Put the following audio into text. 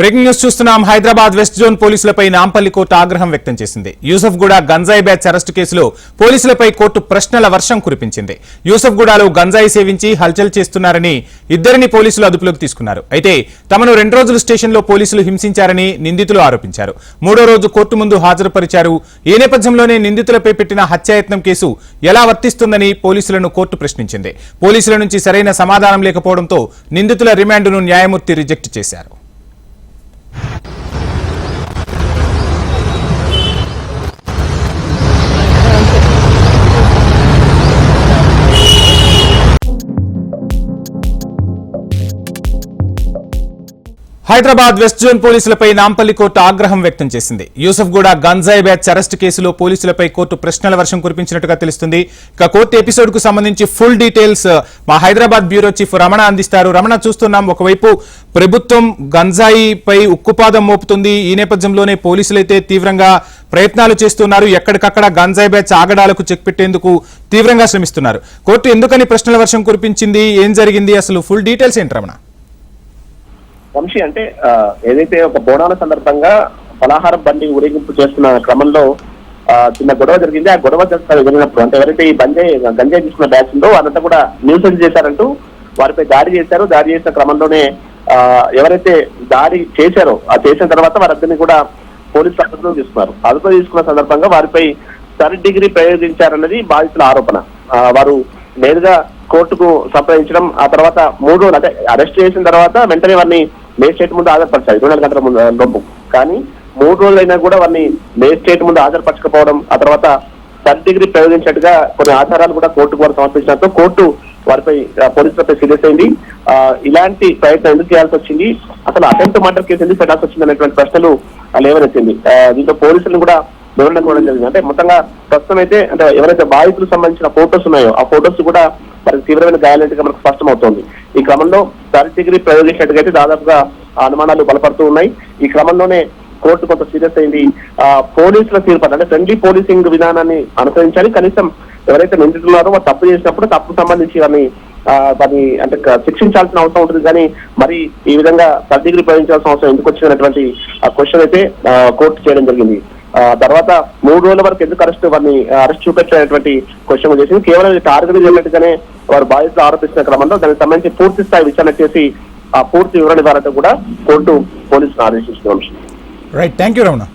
Breaking news చూస్తున్నాం. Hyderabad west zone పోలీసులపై Nampally court ఆగ్రహం వ్యక్తం చేసింది. యూసఫ్ గూడ గంజాయి బ్యాచ్ అరెస్టు కేసులో పోలీసులపై కోర్టు ప్రశ్నల వర్షం కురిపించింది. యూసఫ్ గూడాలో గంజాయి సేవించి హల్చల్ చేస్తున్నారని ఇద్దరిని పోలీసులు అదుపులోకి తీసుకున్నారు. అయితే తమను రెండు రోజులు స్టేషన్లో పోలీసులు హింసించారని నిందితులు ఆరోపించారు. మూడో రోజు కోర్టు ముందు హాజరుపరిచారు. ఈ నేపథ్యంలోనే నిందితులపై పెట్టిన హత్యాయత్నం కేసు ఎలా వర్తిస్తుందని పోలీసులను కోర్టు ప్రశ్నించింది. పోలీసుల నుంచి సరైన సమాధానం లేకపోవడంతో నిందితుల రిమాండ్ను న్యాయమూర్తి రిజెక్ట్ చేశారు. హైదరాబాద్ వెస్ట్ జోన్ పోలీసులపై నాంపల్లి కోర్టు ఆగ్రహం వ్యక్తం చేసింది. యూసఫ్ గూడ గంజాయి బ్యాచ్ అరెస్ట్ కేసులో పోలీసులపై కోర్టు ప్రశ్నల వర్షం కురిపించినట్టుగా తెలుస్తుంది. ఇక కోర్టు ఎపిసోడ్కు సంబంధించి ఫుల్ డీటెయిల్స్ మా హైదరాబాద్ బ్యూరో చీఫ్ రమణ అందిస్తారు. రమణ చూస్తున్నాం ఒకవైపు ప్రభుత్వం గంజాయిపై ఉక్కుపాదం మోపుతుంది. ఈ నేపథ్యంలోనే పోలీసులైతే తీవ్రంగా ప్రయత్నాలు చేస్తున్నారు. ఎక్కడికక్కడ గంజాయి బ్యాచ్ ఆగడాలకు చెక్ పెట్టేందుకు తీవ్రంగా శ్రమిస్తున్నారు. కోర్టు ఎందుకని ప్రశ్నల వర్షం కురిపించింది? ఏం జరిగింది? అసలు ఫుల్ డీటెయిల్స్ ఏంటి రమణ? వంశీ అంటే ఏదైతే ఒక బోనాల సందర్భంగా ఫలాహారం బండి ఊరేగింపు చేస్తున్న క్రమంలో చిన్న గొడవ జరిగింది. ఆ గొడవ జరిగినప్పుడు అంటే ఎవరైతే ఈ బంజాయి గంజాయి తీసుకున్న బ్యాచ్ ఉందో వాళ్ళంతా కూడా న్యూసెన్స్ చేశారంటూ వారిపై దాడి చేశారు. దాడి చేసిన క్రమంలోనే ఆ, ఎవరైతే దాడి చేశారో ఆ చేసిన తర్వాత వారందరినీ కూడా పోలీసులు అదుపులో తీసుకున్నారు. అదుపులో తీసుకున్న సందర్భంగా వారిపై థర్డ్ డిగ్రీ ప్రయోగించారన్నది బాధితుల ఆరోపణ. వారు నేరుగా కోర్టుకు సంప్రదించడం ఆ తర్వాత మూడు రోజులు అంటే అరెస్ట్ చేసిన తర్వాత వెంటనే వారిని మేజిస్ట్రేట్ ముందు హాజరుపరచాలి ఇరవై నాలుగు గంటల ముందు లోపు కానీ మూడు రోజులైనా కూడా వారిని మేజిస్ట్రేట్ ముందు హాజరుపరచకపోవడం ఆ తర్వాత థర్డ్ డిగ్రీ ప్రయోగించినట్టుగా కొన్ని ఆధారాలు కూడా కోర్టుకు వారు సమర్పించడంతో కోర్టు వారిపై పోలీసులపై సీరియస్ అయింది. ఆ, ఇలాంటి ప్రయత్నం ఎందుకు చేయాల్సి వచ్చింది? అసలు అటెంప్ట్ మర్డర్ కేసు ఎందుకు పెట్టాల్సి వచ్చింది అనేటువంటి ప్రశ్నలు ఆ, లేవనెత్తింది దీంతో పోలీసులను కూడా వివరణ కూడా జరిగింది. అంటే మొత్తంగా ప్రస్తుతం అయితే అంటే ఎవరైతే బాధితులకు సంబంధించిన ఫోటోస్ ఉన్నాయో ఆ ఫోటోస్ కూడా మరి తీవ్రమైన గాయాలంటే మనకు స్పష్టం అవుతోంది ఈ క్రమంలో థర్డ్ డిగ్రీ ప్రయోగించినట్టుగా దాదాపుగా అనుమానాలు బలపడుతూ ఉన్నాయి. ఈ క్రమంలోనే కోర్టు కొంత సీరియస్ అయింది. ఆ పోలీసుల తీర్పు అంటే ఫ్రెండ్లీ పోలీసింగ్ విధానాన్ని అనుసరించాలి. కనీసం ఎవరైతే నిందితున్నారో వారు తప్పు చేసినప్పుడు తప్పు సంబంధించి వారిని వారిని అంటే శిక్షించాల్సిన అవసరం ఉంటుంది. కానీ మరి ఈ విధంగా థర్డ్ డిగ్రీ ప్రయోగించాల్సిన అవసరం ఎందుకు వచ్చినటువంటి ఆ క్వశ్చన్ అయితే కోర్టు చేయడం జరిగింది. తర్వాత మూడు రోజుల వరకు ఎందుకు అరెస్ట్ వారిని అరెస్ట్ చూపెట్టినటువంటి క్వశ్చన్ చేసింది. కేవలం టార్గెట్ చేసినట్టుగానే వారు బాధితులు ఆరోపిస్తున్న క్రమంలో దానికి సంబంధించి పూర్తి స్థాయి విచారణ చేసి ఆ పూర్తి వివరణ ద్వారా కూడా కోర్టు పోలీసులు ఆదేశించిన అంశం. Right thank you Ramana